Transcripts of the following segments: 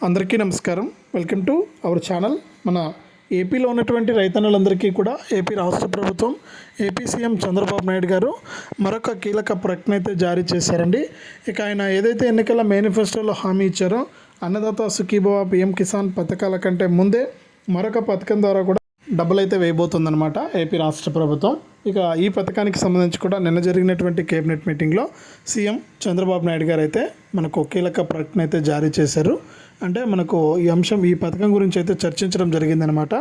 అందరికీ నమస్కారం. Welcome to our channel. మన ఏపీలో ఉన్నటువంటి రైతన్నలందరికీ కూడా ఏపీ రాష్ట్ర ప్రభుత్వం ఏపీ సీఎం చంద్రబాబు నాయుడు గారు మరొక కీలక ప్రకటన అయితే జారీ చేశారండి. ఇక ఆయన ఏదైతే ఎన్నికల మేనిఫెస్టోలో హామీ ఇచ్చారో అన్నదాత సుఖీభవ పిఎం కిసాన్ పథకాల కంటే ముందే మరొక పథకం ద్వారా కూడా డబ్బులు అయితే వేయబోతుందన్నమాట ఏపీ రాష్ట్ర ప్రభుత్వం. ఇక ఈ పథకానికి సంబంధించి కూడా నిన్న జరిగినటువంటి కేబినెట్ మీటింగ్లో సీఎం చంద్రబాబు నాయుడు గారు అయితే మనకు కీలక ప్రకటన అయితే జారీ చేశారు. అంటే మనకు ఈ అంశం ఈ పథకం గురించి అయితే చర్చించడం జరిగిందనమాట.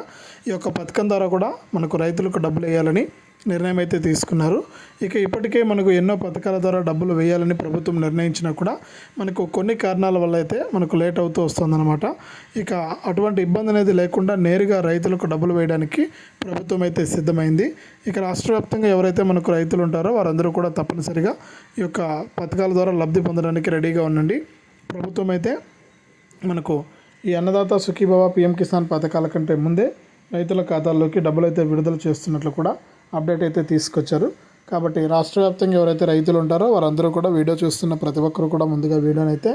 ఈ యొక్క పథకం ద్వారా కూడా మనకు రైతులకు డబ్బులు వేయాలని నిర్ణయం అయితే తీసుకున్నారు. ఇక ఇప్పటికే మనకు ఎన్నో పథకాల ద్వారా డబ్బులు వేయాలని ప్రభుత్వం నిర్ణయించినా కూడా మనకు కొన్ని కారణాల వల్ల అయితే మనకు లేట్ అవుతూ వస్తుందన్నమాట ఇక అటువంటి ఇబ్బంది అనేది లేకుండా నేరుగా రైతులకు డబ్బులు వేయడానికి ప్రభుత్వం అయితే సిద్ధమైంది. ఇక రాష్ట్ర వ్యాప్తంగా ఎవరైతే మనకు రైతులు ఉంటారో వారందరూ కూడా తప్పనిసరిగా ఈ యొక్క పథకాల ద్వారా లబ్ధి పొందడానికి రెడీగా ఉండండి. ప్రభుత్వం అయితే మనకు ఈ అన్నదాత సుఖీభవ పిఎం కిసాన్ పథకాల కంటే ముందే రైతుల ఖాతాల్లోకి డబ్బులు అయితే విడుదల చేస్తున్నట్లు కూడా అప్డేట్ అయితే తీసుకొచ్చారు. కాబట్టి రాష్ట్ర వ్యాప్తంగా ఎవరైతే రైతులు ఉంటారో వారందరూ కూడా వీడియో చూస్తున్న ప్రతి ఒక్కరు కూడా ముందుగా వీడియోని అయితే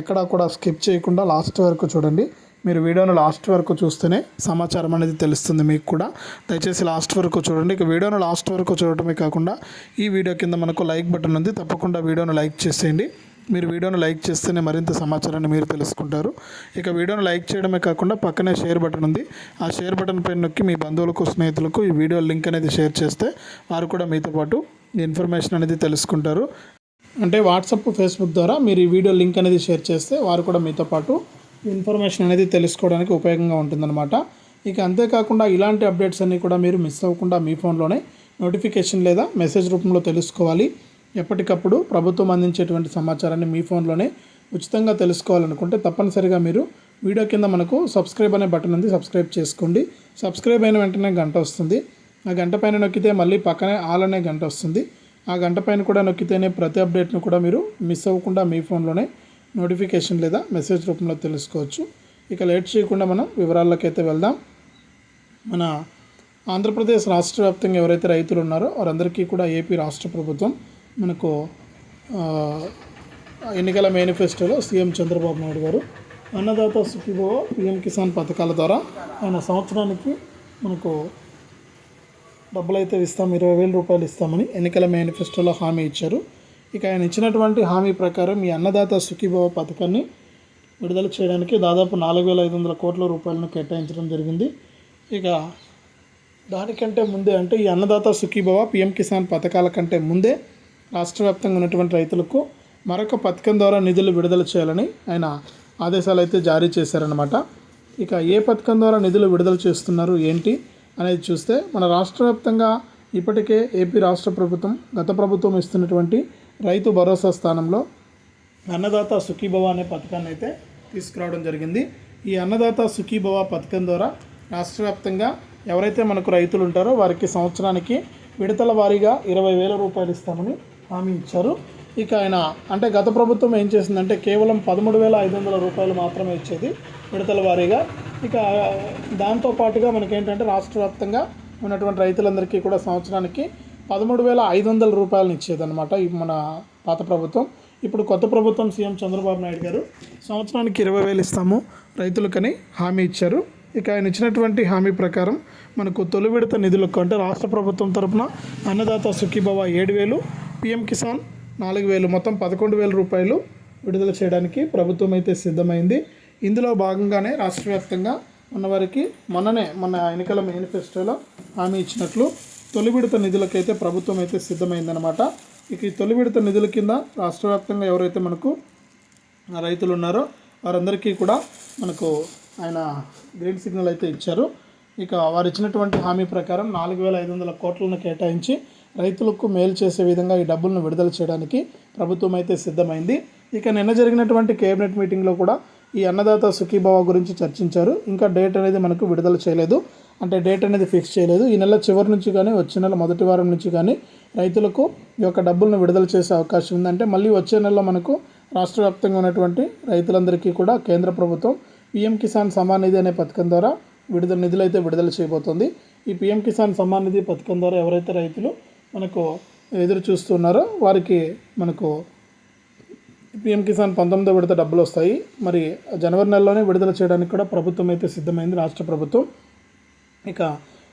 ఎక్కడా కూడా స్కిప్ చేయకుండా లాస్ట్ వరకు చూడండి. మీరు వీడియోను లాస్ట్ వరకు చూస్తేనే సమాచారం అనేది తెలుస్తుంది మీకు కూడా. దయచేసి లాస్ట్ వరకు చూడండి. ఇక వీడియోను లాస్ట్ వరకు చూడటమే కాకుండా ఈ వీడియో కింద మనకు లైక్ బటన్ ఉంది. తప్పకుండా వీడియోను లైక్ చేసేయండి. మీరు వీడియోను లైక్ చేస్తేనే మరింత సమాచారాన్ని మీరు తెలుసుకుంటారు. ఇక వీడియోను లైక్ చేయడమే కాకుండా పక్కనే షేర్ బటన్ ఉంది. ఆ షేర్ బటన్ పైన నొక్కి మీ బంధువులకు స్నేహితులకు ఈ వీడియో లింక్ అనేది షేర్ చేస్తే వారు కూడా మీతో పాటు ఈ ఇన్ఫర్మేషన్ అనేది తెలుసుకుంటారు. అంటే వాట్సాప్ ఫేస్బుక్ ద్వారా మీరు ఈ వీడియో లింక్ అనేది షేర్ చేస్తే వారు కూడా మీతో పాటు ఇన్ఫర్మేషన్ అనేది తెలుసుకోవడానికి ఉపయోగంగా ఉంటుందన్నమాట. ఇక అంతేకాకుండా ఇలాంటి అప్డేట్స్ అన్నీ కూడా మీరు మిస్ అవ్వకుండా మీ ఫోన్లోనే నోటిఫికేషన్ లేదా మెసేజ్ రూపంలో తెలుసుకోవాలి. ఎప్పటికప్పుడు ప్రభుత్వం అందించేటువంటి సమాచారాన్ని మీ ఫోన్లోనే ఉచితంగా తెలుసుకోవాలనుకుంటే తప్పనిసరిగా మీరు వీడియో కింద మనకు సబ్స్క్రైబ్ అనే బటన్ ఉంది సబ్స్క్రైబ్ చేసుకోండి. సబ్స్క్రైబ్ అయిన వెంటనే గంట వస్తుంది. ఆ గంట పైన నొక్కితే మళ్ళీ పక్కనే ఆల్ అనే గంట వస్తుంది. ఆ గంట పైన కూడా నొక్కితేనే ప్రతి అప్డేట్ను కూడా మీరు మిస్ అవ్వకుండా మీ ఫోన్లోనే నోటిఫికేషన్ లేదా మెసేజ్ రూపంలో తెలుసుకోవచ్చు. ఇక లేట్ చేయకుండా మనం వివరాల్లోకైతే అయితే వెళ్దాం. మన ఆంధ్రప్రదేశ్ రాష్ట్ర వ్యాప్తంగా ఎవరైతే రైతులు ఉన్నారో వారందరికీ కూడా ఏపీ రాష్ట్ర ప్రభుత్వం మనకు ఎన్నికల మేనిఫెస్టోలో సీఎం చంద్రబాబు నాయుడు గారు అన్నదాత సుఖీభవ పిఎం కిసాన్ పథకాల ద్వారా ఆయన సంవత్సరానికి మనకు డబ్బులు అయితే ఇస్తాం ఇరవై వేల రూపాయలు ఇస్తామని ఎన్నికల మేనిఫెస్టోలో హామీ ఇచ్చారు. ఇక ఆయన ఇచ్చినటువంటి హామీ ప్రకారం ఈ అన్నదాత సుఖీభవ పథకాన్ని విడుదల చేయడానికి దాదాపు నాలుగు వేల ఐదు వందల కోట్ల రూపాయలను కేటాయించడం జరిగింది. ఇక దానికంటే ముందే అంటే ఈ అన్నదాత సుఖీభవ పిఎం కిసాన్ పథకాల కంటే ముందే రాష్ట్ర వ్యాప్తంగా ఉన్నటువంటి రైతులకు మరొక పథకం ద్వారా నిధులు విడుదల చేయాలని ఆయన ఆదేశాలు అయితే జారీ చేశారనమాట ఇక ఏ పథకం ద్వారా నిధులు విడుదల చేస్తున్నారు ఏంటి అనేది చూస్తే మన రాష్ట్ర వ్యాప్తంగా ఇప్పటికే ఏపీ రాష్ట్ర ప్రభుత్వం గత ప్రభుత్వం ఇస్తున్నటువంటి రైతు భరోసా స్థానంలో అన్నదాత సుఖీభవ అనే పథకాన్ని అయితే తీసుకురావడం జరిగింది. ఈ అన్నదాత సుఖీభవ పథకం ద్వారా రాష్ట్ర వ్యాప్తంగా ఎవరైతే మనకు రైతులు ఉంటారో వారికి సంవత్సరానికి విడతల వారీగా ఇరవై వేల రూపాయలు ఇస్తామని హామీ ఇచ్చారు. ఇక ఆయన అంటే గత ప్రభుత్వం ఏం చేసిందంటే కేవలం పదమూడు వేల ఐదు వందల రూపాయలు మాత్రమే ఇచ్చేది విడతల వారీగా. ఇక దాంతో పాటుగా మనకేంటంటే రాష్ట్ర వ్యాప్తంగా ఉన్నటువంటి రైతులందరికీ కూడా సంవత్సరానికి పదమూడు వేల ఐదు వందల రూపాయలను ఇచ్చేదన్నమాట మన పాత ప్రభుత్వం. ఇప్పుడు కొత్త ప్రభుత్వం సీఎం చంద్రబాబు నాయుడు గారు సంవత్సరానికి ఇరవై వేలు ఇస్తాము రైతులకని హామీ ఇచ్చారు. ఇక ఆయన ఇచ్చినటువంటి హామీ ప్రకారం మనకు తొలి విడత నిధులకు అంటే రాష్ట్ర ప్రభుత్వం తరపున అన్నదాత సుఖీభవ ఏడు వేలు పిఎం కిసాన్ నాలుగు వేలు మొత్తం పదకొండు వేల రూపాయలు విడుదల చేయడానికి ప్రభుత్వం అయితే సిద్ధమైంది. ఇందులో భాగంగానే రాష్ట్ర వ్యాప్తంగా ఉన్నవారికి మొన్ననే మన ఎన్నికల మేనిఫెస్టోలో హామీ ఇచ్చినట్లు తొలి విడత నిధులకైతే ప్రభుత్వం అయితే సిద్ధమైందనమాట ఇక ఈ తొలి విడత నిధుల కింద రాష్ట్ర వ్యాప్తంగా ఎవరైతే మనకు రైతులు ఉన్నారో వారందరికీ కూడా మనకు ఆయన గ్రీన్ సిగ్నల్ అయితే ఇచ్చారు. ఇక వారు ఇచ్చినటువంటి హామీ ప్రకారం నాలుగు వేల ఐదు వందల కోట్లను కేటాయించి రైతులకు మేలు చేసే విధంగా ఈ డబ్బులను విడుదల చేయడానికి ప్రభుత్వం అయితే సిద్ధమైంది. ఇక నిన్న జరిగినటువంటి కేబినెట్ మీటింగ్లో కూడా ఈ అన్నదాత సుఖీభావ గురించి చర్చించారు. ఇంకా డేట్ అనేది మనకు విడుదల చేయలేదు. అంటే డేట్ అనేది ఫిక్స్ చేయలేదు. ఈ నెల చివరి నుంచి కానీ వచ్చే నెల మొదటి వారం నుంచి కానీ రైతులకు ఈ యొక్క డబ్బులను విడుదల చేసే అవకాశం ఉందంటే మళ్ళీ వచ్చే నెలలో మనకు రాష్ట్ర వ్యాప్తంగా ఉన్నటువంటి రైతులందరికీ కూడా కేంద్ర ప్రభుత్వం పిఎం కిసాన్ సమాన్ నిధి అనే పథకం ద్వారా విడుదల నిధులు అయితే విడుదల చేయబోతోంది. ఈ పిఎం కిసాన్ సమాన్ నిధి పథకం ద్వారా ఎవరైతే రైతులు మనకు ఎదురు చూస్తున్నారో. వారికి మనకు పిఎం కిసాన్ పంతొమ్మిదో విడత డబ్బులు వస్తాయి. మరి జనవరి నెలలోనే విడుదల చేయడానికి కూడా ప్రభుత్వం అయితే సిద్ధమైంది రాష్ట్ర ప్రభుత్వం. ఇక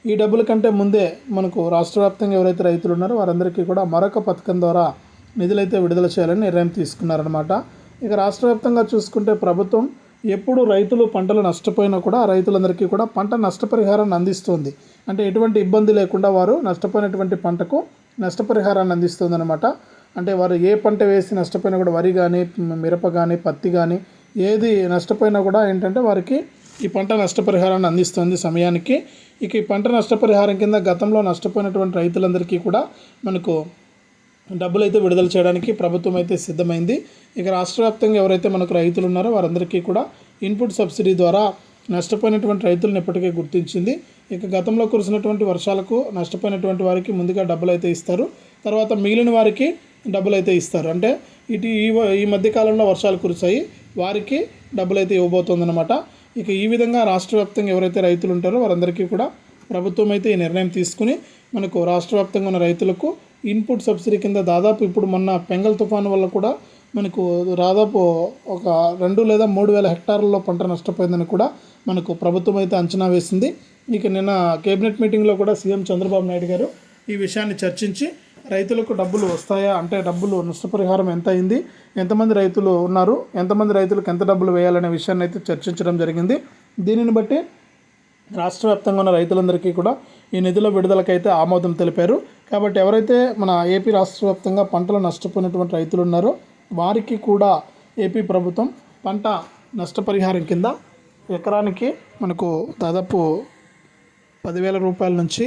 ఈ డబ్బుల కంటే ముందే మనకు రాష్ట్ర వ్యాప్తంగా ఎవరైతే రైతులు ఉన్నారో వారందరికీ కూడా మరొక పథకం ద్వారా నిధులైతే విడుదల చేయాలని నిర్ణయం తీసుకున్నారనమాట ఇక రాష్ట్ర వ్యాప్తంగా చూసుకుంటే ప్రభుత్వం ఎప్పుడు రైతులు పంటలు నష్టపోయినా కూడా రైతులందరికీ కూడా పంట నష్టపరిహారాన్ని అందిస్తుంది. అంటే ఎటువంటి ఇబ్బంది లేకుండా వారు నష్టపోయినటువంటి పంటకు నష్టపరిహారాన్ని అందిస్తుంది అనమాట అంటే వారు ఏ పంట వేసి నష్టపోయినా కూడా వరి కానీ మిరప కానీ పత్తి కానీ ఏది నష్టపోయినా కూడా ఏంటంటే వారికి ఈ పంట నష్టపరిహారాన్ని అందిస్తుంది సమయానికి. ఇక ఈ పంట నష్టపరిహారం కింద గతంలో నష్టపోయినటువంటి రైతులందరికీ కూడా మనకు డబ్బులు అయితే విడుదల చేయడానికి ప్రభుత్వం అయితే సిద్ధమైంది. ఇక రాష్ట్ర వ్యాప్తంగా ఎవరైతే మనకు రైతులు ఉన్నారో వారందరికీ కూడా ఇన్పుట్ సబ్సిడీ ద్వారా నష్టపోయినటువంటి రైతులను ఇప్పటికే గుర్తించింది. ఇక గతంలో కురిసినటువంటి వర్షాలకు నష్టపోయినటువంటి వారికి ముందుగా డబ్బులు అయితే ఇస్తారు. తర్వాత మిగిలిన వారికి డబ్బులు అయితే ఇస్తారు. అంటే ఇటు ఈ వ- ఈ మధ్యకాలంలో వర్షాలు కురిసాయి వారికి డబ్బులు అయితే ఇవ్వబోతోందన్నమాట. ఇక ఈ విధంగా రాష్ట్ర వ్యాప్తంగా ఎవరైతే రైతులు ఉంటారో వారందరికీ కూడా ప్రభుత్వం అయితే ఈ నిర్ణయం తీసుకుని మనకు రాష్ట్ర వ్యాప్తంగా ఉన్న రైతులకు ఇన్పుట్ సబ్సిడీ కింద దాదాపు ఇప్పుడు మొన్న పెంగల్ తుఫాను వల్ల కూడా మనకు దాదాపు ఒక రెండు లేదా మూడు వేల హెక్టార్లలో పంట నష్టపోయిందని కూడా మనకు ప్రభుత్వం అయితే అంచనా వేసింది. ఇక నిన్న కేబినెట్ మీటింగ్లో కూడా సీఎం చంద్రబాబు నాయుడు గారు ఈ విషయాన్ని చర్చించి రైతులకు డబ్బులు వస్తాయా అంటే డబ్బులు నష్టపరిహారం ఎంత అయింది ఎంతమంది రైతులు ఉన్నారు ఎంతమంది రైతులకు ఎంత డబ్బులు వేయాలనే విషయాన్ని అయితే చర్చించడం జరిగింది. దీనిని బట్టి రాష్ట్ర వ్యాప్తంగా ఉన్న రైతులందరికీ కూడా ఈ నిధుల విడుదలకైతే ఆమోదం తెలిపారు. కాబట్టి ఎవరైతే మన ఏపీ రాష్ట్ర వ్యాప్తంగా పంటలు నష్టపోయినటువంటి రైతులు ఉన్నారో వారికి కూడా ఏపీ ప్రభుత్వం పంట నష్టపరిహారం కింద ఎకరానికి మనకు దాదాపు పదివేల రూపాయల నుంచి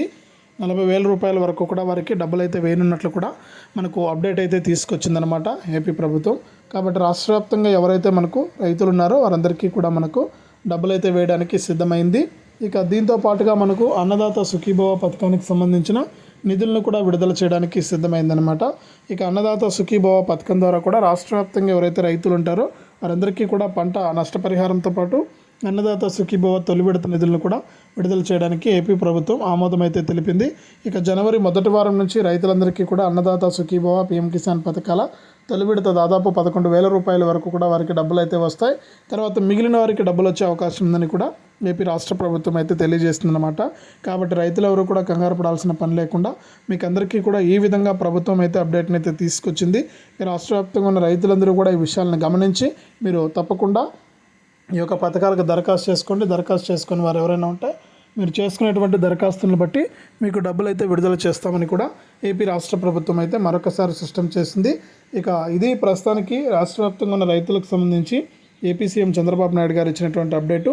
నలభై వేల రూపాయల వరకు కూడా వారికి డబ్బులు అయితే వేయనున్నట్లు కూడా మనకు అప్డేట్ అయితే తీసుకొచ్చిందనమాట ఏపీ ప్రభుత్వం. కాబట్టి రాష్ట్ర వ్యాప్తంగా ఎవరైతే మనకు రైతులు ఉన్నారో వారందరికీ కూడా మనకు డబ్బులు అయితే వేయడానికి సిద్ధమైంది. ఇక దీంతో పాటుగా మనకు అన్నదాత సుఖీభవ పథకానికి సంబంధించిన నిధులను కూడా విడుదల చేయడానికి సిద్ధమైందనమాట ఇక అన్నదాత సుఖీభవ పథకం ద్వారా కూడా రాష్ట్ర వ్యాప్తంగా ఎవరైతే రైతులు ఉంటారో వారందరికీ కూడా పంట నష్టపరిహారంతో పాటు అన్నదాత సుఖీభవ తొలి విడత నిధులను కూడా విడుదల చేయడానికి ఏపీ ప్రభుత్వం ఆమోదం అయితే తెలిపింది. ఇక జనవరి మొదటి వారం నుంచి రైతులందరికీ కూడా అన్నదాత సుఖీభవ పీఎం కిసాన్ పథకాల తొలి విడత దాదాపు పదకొండు వేల రూపాయల వరకు కూడా వారికి డబ్బులు అయితే వస్తాయి. తర్వాత మిగిలిన వారికి డబ్బులు వచ్చే అవకాశం ఉందని కూడా ఏపీ రాష్ట్ర ప్రభుత్వం అయితే తెలియజేస్తుందన్నమాట. కాబట్టి రైతులు ఎవరు కూడా కంగారు పడాల్సిన పని లేకుండా మీకు అందరికీ కూడా ఈ విధంగా ప్రభుత్వం అయితే అప్డేట్ని అయితే తీసుకొచ్చింది. రాష్ట్ర వ్యాప్తంగా ఉన్న రైతులందరూ కూడా ఈ విషయాలను గమనించి మీరు తప్పకుండా ఈ యొక్క పథకాలకు దరఖాస్తు చేసుకోండి. దరఖాస్తు చేసుకుని వారు ఎవరైనా ఉంటే మీరు చేసుకునేటువంటి దరఖాస్తులను బట్టి మీకు డబ్బులు అయితే విడుదల చేస్తామని కూడా ఏపీ రాష్ట్ర ప్రభుత్వం అయితే మరొకసారి సిస్టమ్ చేసింది. ఇక ఇది ప్రస్తుతానికి రాష్ట్ర వ్యాప్తంగా ఉన్న రైతులకు సంబంధించి ఏపీ సీఎం చంద్రబాబు నాయుడు గారు ఇచ్చినటువంటి అప్డేటు.